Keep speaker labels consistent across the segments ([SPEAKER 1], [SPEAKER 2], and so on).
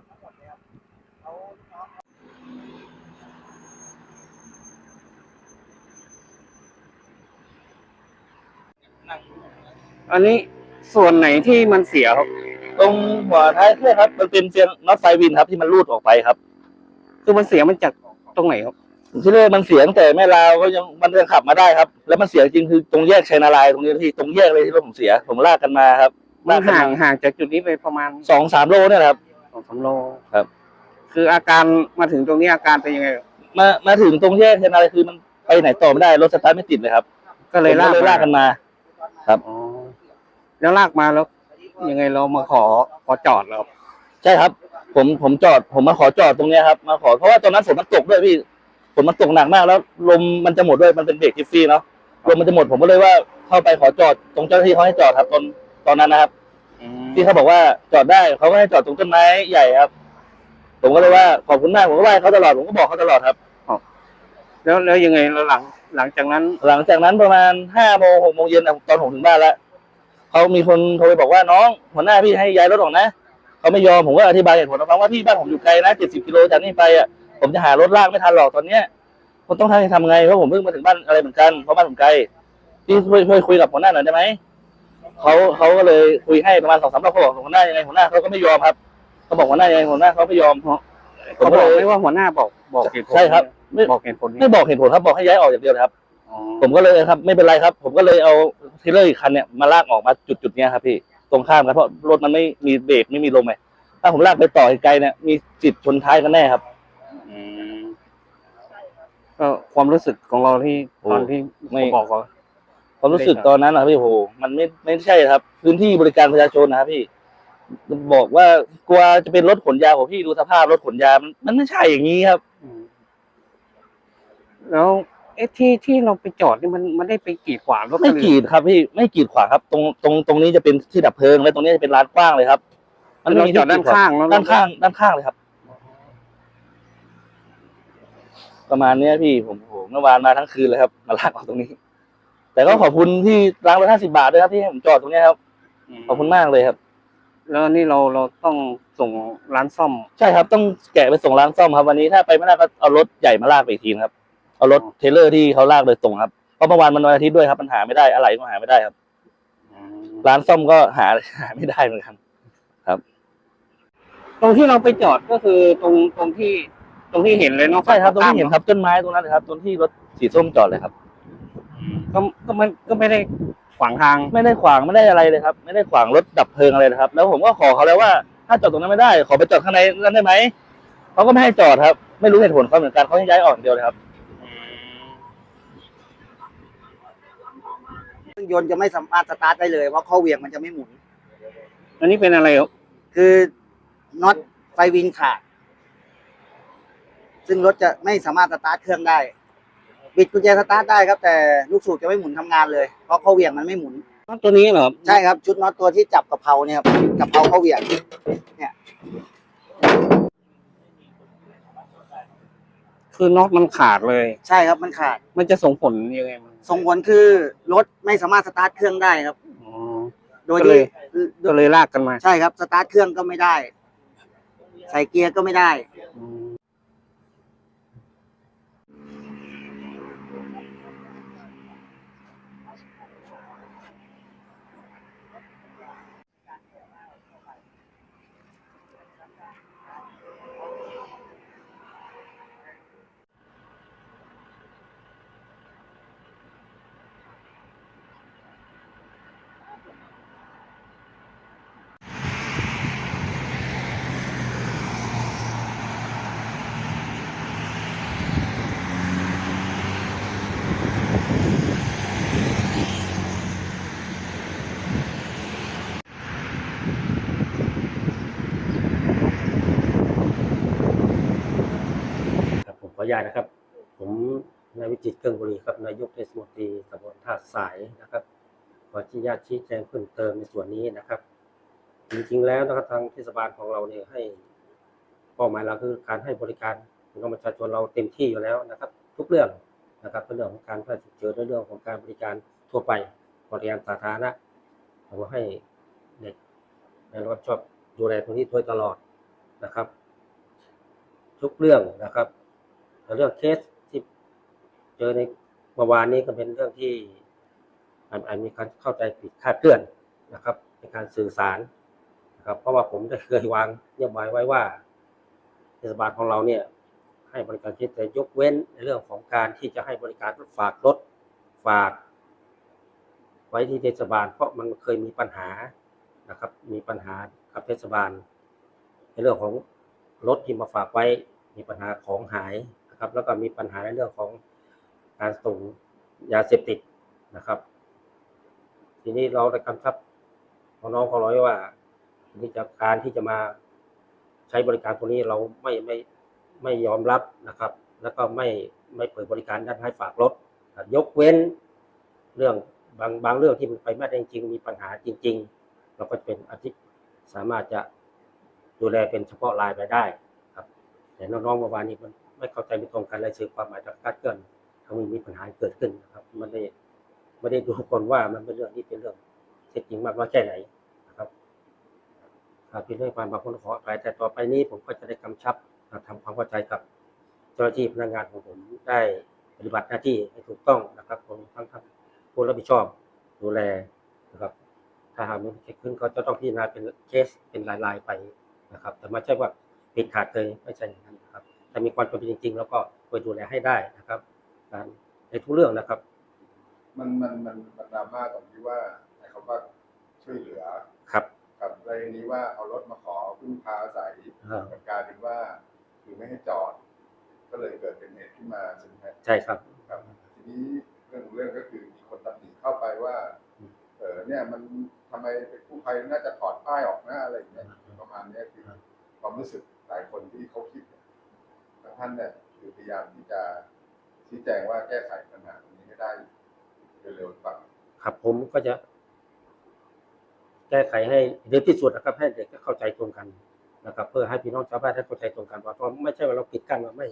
[SPEAKER 1] ดทั้งหมดเลยครับเขา
[SPEAKER 2] อันนี้ส่วนไหนที่มันเสียครับ
[SPEAKER 3] ตรงหัวท้ายเครื่องครับ มันเป็นเซียนน็อตไฟวินครับที่มันรูดออกไปครับ
[SPEAKER 2] คือมันเสียมันจากตรงไหนครับ
[SPEAKER 3] ที่เรกมันเสียงแต่แม่ลาวก็ยังมันยังขับมาได้ครับ แล้วมันเสียจริงคือตรงแยกชัยนารายตรงนี้ที่ตรงแยกเลยที่ผมเสียผมลากกันมาครับ
[SPEAKER 2] มันห่างห่างจากจุดนี้ไปประมาณ
[SPEAKER 3] สองสามโลนี่ครับ
[SPEAKER 2] สองสามโล
[SPEAKER 3] ครับ
[SPEAKER 2] คืออาการมาถึงตรงนี้อาการเป็นยังไง
[SPEAKER 3] มามาถึงตรงแยกชัยนาลายณ์คือมันไปไหนต่อไม่ได้รถสตาร์ทไม่ติดเลยครับ
[SPEAKER 2] ก็เลยลาก
[SPEAKER 3] ผมเลยลากกันมา
[SPEAKER 2] อ๋อแล้วลากมาแล้ว ยังไงเรามาขอขอจอดแล้วครับ
[SPEAKER 3] ใช่ครับ ผมผมจอด ผมมาขอจอดตรงเนี้ยครับมาขอเพราะว่าตอนนั้นฝนมันตกด้วยพี่ฝนมันตกหนักมากแล้ว ลมมันจะหมดด้วยมันเป็นเบรกทิฟฟี่เนาะลมมันจะหมดผมก็เลยว่าเข้าไปขอจอดตรงเจ้าหน้าที่เขาให้จอดครับ ตอนตอนนั้นนะครับ ที่เขาบอกว่าจอดได้เขาก็ให้จอดตรงต้นไม้ใหญ่ครับ ผมก็เลยว่าขอบคุณมากผมก็ไหว้เขาตลอดผมก็บอกเขาตลอดครับ
[SPEAKER 2] แล้วแล้วยังไงแล้วหลังหลังจากนั้น
[SPEAKER 3] หลังจากนั้นประมาณห้าโมงหกโมงเย็นอะตอนผมถึงบ้านแล้วเขามีคนโทรไปบอกว่าน้องหัวหน้าพี่ให้ย้ายรถออกนะเขาไม่ยอมผมก็อธิบายเหตุผลให้ฟังว่าพี่บ้านผมอยู่ไกลนะเจ็ดสิบกิโลจากนี่ไปอะผมจะหารถลากไม่ทันหรอกตอนเนี้ยผมต้องทำทำไงเพราะผมเพิ่งมาถึงบ้านอะไรเหมือนกันเพราะบ้านผมไกลพี่ช่วยช่วยคุยกับหัวหน้าหน่อยได้ไหม เขาเขาก็เลยคุยให้ประมาณสองสามรอบเขาบอกหัวหน้ายังไงหัวหน้าเขาก็ไม่ยอมครับเขาบอกหัวหน้ายังไงหัวหน้าเขาไม่ยอม
[SPEAKER 2] เขาบอกไหม่ว่าหัวหน้าบอกบอกเหตุผล
[SPEAKER 3] ใช่ครับ ไม่
[SPEAKER 2] บอกเหตุผล
[SPEAKER 3] ไม่บอกเหตุผลครับบอกให้ย้ายออกอย่างเดียวเลยครับ
[SPEAKER 2] อ๋อ
[SPEAKER 3] ผมก็เลยครับ ไม่เป็นไรครับ ผมก็เลยเอาเทรลเลอร์อีกคันเนี่ยมาลากออกมาจุดจุดๆเนี้ยครับพี่ตรงข้ามกันเพราะรถมันไม่มีเบรกไม่มีลมไงถ้าผมลากไปต่อไกลๆเนี่ยมีจิตชนท้ายกันแน่ครับ
[SPEAKER 2] อืมก็ความรู้สึกของเราที่
[SPEAKER 3] โอ้
[SPEAKER 2] ตอนที่
[SPEAKER 3] ไม่
[SPEAKER 2] เขาบอกเขา
[SPEAKER 3] ความรู้สึก
[SPEAKER 2] ได้ครับ
[SPEAKER 3] ตอนนั้นนะครับพี่โห มันไม่ไม่ใช่ครับ พื้นที่บริการประชาชนนะครับพี่ บอกว่ากลัวจะเป็นรถขนยาของพี่ดูสภาพรถขนยามันมันไม่ใช่อย่างนี้ครับ
[SPEAKER 2] อืมแล้วเอ๊ะที่ที่เราไปจอดนี่มันมันได้ไปกีดขวางรถ
[SPEAKER 3] ไม่
[SPEAKER 2] คนอื่น
[SPEAKER 3] กีดครับพี่ไม่กีดขวางครับ ตรงตรงตรงนี้จะเป็นที่ดับเพลิงและตรงนี้จะเป็นร้านกว้างเลยครับ
[SPEAKER 2] มันเราจอดด้านข้างแล้ว
[SPEAKER 3] ด้านข้างด้านข้างเลยครับ ประมาณเนี้ยพี่ผมโหเมื่อวานมาทั้งคืนเลยครับ มาลากออกตรงนี้ แต่ก็ขอบคุณที่ร้านละห้าสิบาทด้วยครับที่ให้ผมจอดตรงเนี้ยครับ
[SPEAKER 2] ม
[SPEAKER 3] ขอบคุณมากเลยครับ
[SPEAKER 2] แล้วนี่เราเราต้องส่งร้านซ่อม
[SPEAKER 3] ใช่ครับต้องแกะไปส่งร้านซ่อมครับวันนี้ถ้าไปไม่ได้ก็เอารถใหญ่มาลากไปอีกทีนะครับ เอารถ
[SPEAKER 2] อ๋อ
[SPEAKER 3] เทรลเลอร์ที่เขาลากโดยตรงครับเพราะเมื่อวานมันวันอาทิตย์ด้วยครับมันหาไม่ได้อะไรก็หาไม่ได้ครับร้านซ่อมก็หาหาไม่ได้เหมือนกัน
[SPEAKER 2] ตรงที่เราไปจอดก็คือตรงตรงที่ตรงที่เห็นเลยเนาะ
[SPEAKER 3] ใช่ครับตรงที่เห็นครับต้นไม้ตรงนั้นเลยครับตรงที่รถสีส้มจอดเลยครับ
[SPEAKER 2] ก็ก็มันก็ไม่ได้ขวางทาง
[SPEAKER 3] ไม่ได้ขวางไม่ได้อะไรเลยครับ ไม่ได้ขวางรถดับเพลิงอะไรนะครับ แล้วผมก็ขอเขาแล้วว่าถ้าจอดตรงนั้นไม่ได้ ขอไปจอดข้างในนั้นได้ไหมเขาก็ไม่ให้จอดครับ ไม่รู้เหตุผลเขาเหมือนกันเขาให้ย้ายออกอย่างเดียวเลยครับ
[SPEAKER 1] เครื่องยนต์จะไม่สามารถสตาร์ทได้เลยเพราะข้อเหวี่ยงมันจะไม่หมุน
[SPEAKER 2] อันนี้เป็นอะไรครับ
[SPEAKER 1] คือน็อตไฟวินขาด ซึ่งรถจะไม่สามารถสตาร์ทเครื่องได้ บิดกุญแจสตาร์ทได้ครับแต่ลูกสูบจะไม่หมุนทำงานเลยเพราะข้อเหวี่ยงมันไม่หมุน
[SPEAKER 2] ตัวนี้เหรอครับ
[SPEAKER 1] ใช่ครับชุดน็อตตัวที่จับกับเพราเนี่ยครับกับเพราข้อเหวี่ยง
[SPEAKER 2] คือน็อตมันขาดเลย
[SPEAKER 1] ใช่ครับมันขาด
[SPEAKER 2] มันจะส่งผลยังไงมัน
[SPEAKER 1] ส่งผลคือรถไม่สามารถสตาร์ทเครื่องได้ครับ
[SPEAKER 2] อ๋อ
[SPEAKER 1] โดย
[SPEAKER 2] ก็เล
[SPEAKER 1] ที่
[SPEAKER 2] ยก็เลยลากกันมา
[SPEAKER 1] ใช่ครับสตาร์ทเครื่องก็ไม่ได้ ใส่เกียร์ก็ไม่ได้
[SPEAKER 4] ญาตนะครับ ผมนายวิจิตเครื่องบุรีครับนายกเทศมนตรีตำบลท่าสายนะครับ ขออนุญาตชี้แจงเพิ่มเติมในส่วนนี้นะครับ จริงๆแล้วนะครับทางเทศบาลของเราเนี่ยให้เป้าหมายเราคือการให้บริการพี่น้องประชาชนเราเต็มที่อยู่แล้วนะครับ ทุกเรื่องนะครับเรื่องของการแพทย์ฉุกเฉินเรื่องของการบริการทั่วไปบริการสาธารณะเราให้เด็กได้รับชอบดูแลตรงนี้โดยตลอดนะครับ ทุกเรื่องนะครับ เรื่องเคสที่เจอในเมื่อวานนี้ก็เป็นเรื่องที่อาจมีการเข้าใจผิดคาดเคลื่อนนะครับ ในการสื่อสารนะครับ เพราะว่าผมได้เคยวางนโยบายไว้ว่าเทศบาลของเราเนี่ย ให้บริการคิดแต่ยกเว้นในเรื่องของการที่จะให้บริการฝากรถฝาก ไว้ที่เทศบาล เพราะมันเคยมีปัญหานะครับ มีปัญหากับเทศบาล ในเรื่องของรถที่มาฝากไว้มีปัญหาของหาย นะครับ แล้วก็มีปัญหาในเรื่องของการส่งยาเสพติดนะครับ ทีนี้เราได้กำชับของน้องเขาร้อยว่าทีนี้จากการที่จะมาใช้บริการตรงนี้เราไม่ไม่ไม่ยอมรับนะครับ แล้วก็ไม่ไม่เปิดบริการด้านให้ฝากรถ ยกเว้นเรื่องบางบางเรื่องที่มันไปไม่ได้จริงมีปัญหาจริง ๆ เราก็เป็นอาทิตย์สามารถจะดูแลเป็นเฉพาะรายไปได้ครับ แต่น้องๆเมื่อวานนี้มัน ไม่เข้าใจไม่ตรงกันและสื่อความหมายจากคาดเคลื่อนทำให้มีปัญหาเกิดขึ้นนะครับไม่ได้ไม่ได้ดูก่อนว่ามันเป็นเรื่องที่เป็นเรื่องเท็จจริงมากน้อยแค่ไหนนะครับครับพี่ด้วยความบางคนขออภัยแต่ต่อไปนี้ผมก็จะได้กำชับทำความเข้าใจกับเจ้าหน้าที่พนักงานของผมได้ปฏิบัติหน้าที่ให้ถูกต้องนะครับผมทั้งทั้งผู้รับผิดชอบดูแลนะครับ ถ้าหากมันเกิดขึ้นก็จะต้องพิจารณาเป็นเคสเป็นรายๆไปนะครับ แต่ไม่ใช่ว่าปิดขาดเลยไม่ใช่อย่างนั้น นะครับแต่มีความจำเป็นจริง ๆ แล้วก็ควรดูแลให้ได้นะครับการในทุกเรื่องนะครับ
[SPEAKER 5] มันมันมันมันดราม่าตรงที่ว่าไอ้คำว่าช่วยเหลือ
[SPEAKER 4] ครับ
[SPEAKER 5] กับเรื่องนี้ว่าเอารถมาขอพึ่งพาอาศัย
[SPEAKER 4] เออ
[SPEAKER 5] กับกลารเป็นว่าคือไม่ให้จอด ก็เลยเกิดเป็นเหตุขึ้นมาใช่ไหมครับ
[SPEAKER 4] ใช่ครับ
[SPEAKER 5] ครับ ทีนี้เรื่องของเรื่องก็คือมีคนตำหนิเข้าไปว่า เออเนี่ยมันทำไมเป็นผู้ภัยน่าจะถอดป้ายออกหน้าอะไรอย่างเงี้ยประมาณเนี้ยคือความรู้สึกหลายคนที่เขาคิดแต่ ท่านเนี่ยคือพยายามที่จะชี้แจงว่าแก้ไขปัญหาตรงนี้ให้ได้เร็วๆก่อ
[SPEAKER 4] ครับผมก็จะ แก้ไขให้เร็วที่สุดนะครับ ให้เด็กเข้าใจตรงกันนะครับ เพื่อให้พี่น้องชาวบ้านได้เข้าใจตรงกันว่าเพราะไม่ใช่ว่าเราปิดกั้นว่าไม่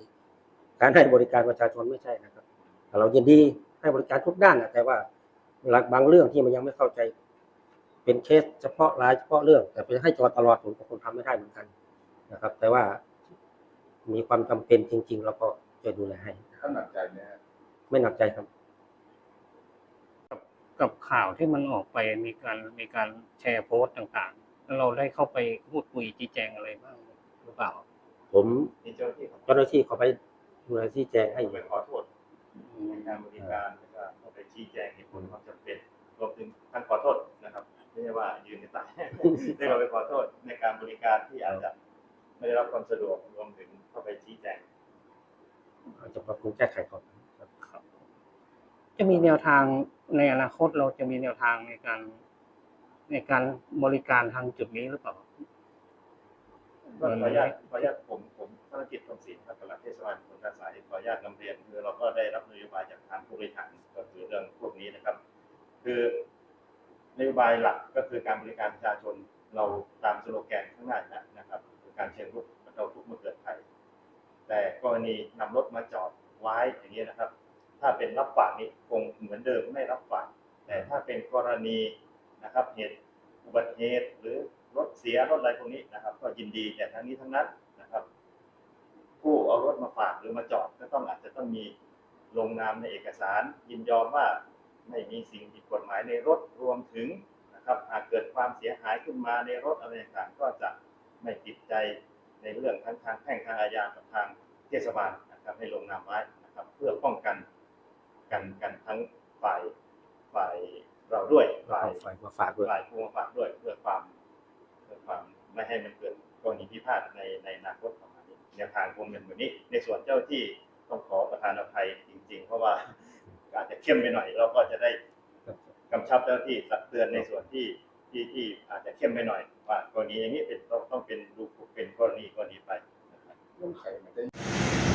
[SPEAKER 4] การให้บริการประชาชนไม่ใช่นะครับแต่เรายินดีให้บริการทุกด้านนะแต่ว่าหลักบางเรื่องที่มันยังไม่เข้าใจ เป็นเคสเฉพาะรายเฉพาะเรื่อง แต่ไปให้จอตลอดผมก็คงทำไม่ได้เหมือนกันนะครับ แต่ว่า มีความจำเป็นจริงๆเราก็จะดูแลให้
[SPEAKER 5] ท่านหนักใจไหมฮะ
[SPEAKER 4] ไม่หนักใจครับ
[SPEAKER 2] กับข่าวที่มันออกไปมีการมีการแชร์โพสต์ต่างๆ แล้วเราได้เข้าไปพูดคุยชี้แจงอะไรบ้างหรือเปล่า
[SPEAKER 4] ผม
[SPEAKER 6] มีเจ้าหน้าที่ของ
[SPEAKER 4] เจ้าหน้าที่เขาไปดูแลที่แจงให้
[SPEAKER 6] ไปขอโทษในการบริการแล้วก็เข้าไปชี้แจงเหตุผลความจำเป็นรวมถึงท่านขอโทษนะครับ ไม่ใช่ว่ายืนในตาย ได้เราไปขอโทษในการบริการที่อาจจะไม่ได้รับความสะดวกรวมถึงเข้า ไปชี้แจง
[SPEAKER 4] เราจะปรับปรุงแก้ไขก่อนครับ
[SPEAKER 2] จะมีแนวทางในอนาคตเราจะมีแนวทางในการ ในการบริการทางจุดนี้หรือเปล่า
[SPEAKER 6] ก็ขออนุญาตขออนุญาตผมผมธนกิจทองศรีครับปลัดเทศบาลคนกาสายขออนุญาตนำเรียนคือเราก็ได้รับนโยบายจากทางผู้บริหารก็คือเรื่องพวกนี้นะครับ คือนโยบายหลักก็คือการบริการประชาชนเราตามสโลแกนข้างหน้าอยู่แล้วนะครับคือการเชิญรุกบรรเทาทุกข์เมื่อเกิดภัย แต่กรณีนำรถมาจอดไว้อย่างนี้นะครับ ถ้าเป็นรับฝากนี่คงเหมือนเดิมไม่รับฝากแต่ถ้าเป็นกรณีนะครับเหตุอุบัติเหตุหรือรถเสียรถอะไรพวกนี้นะครับ ก็ยินดีแต่ทั้งนี้ทั้งนั้นนะครับ ผู้เอารถมาฝากหรือมาจอดก็ต้องอาจจะต้องมีลงนามในเอกสาร ยินยอมว่าไม่มีสิ่งผิดกฎหมายในรถรวมถึงนะครับหากเกิดความเสียหายขึ้นมาในรถอะไรต่างก็จะไม่ติดใจ ในเรื่องทั้งทางแพ่งทางอาญากับทางเทศบาลนะครับให้ลงนามไว้นะครับเพื่อป้องกันกันกันทั้งฝ่ายฝ่ายเราด้วยฝ่าย
[SPEAKER 4] ฝ่ายมาฝากด้วย
[SPEAKER 6] ฝ่ายผู้มาฝากด้วยเพื่อความเพื่อความไม่ให้มันเกิดกรณีพิพาทในในอนาคตของมันนี้แนวทางคงเป็นแบบนี้ ในส่วนเจ้าที่ต้องขอประธานอภัยจริง ๆ เพราะว่าอาจจะเข้มไปหน่อยเราก็จะได้กำชับเจ้าที่ตักเตือนในส่วนที่ที่ที่อาจจะเข้มไปหน่อย ว่ากรณีอย่างนี้เป็นต้องต้องเป็นดูเป็นกรณีกรณีไปนะครับ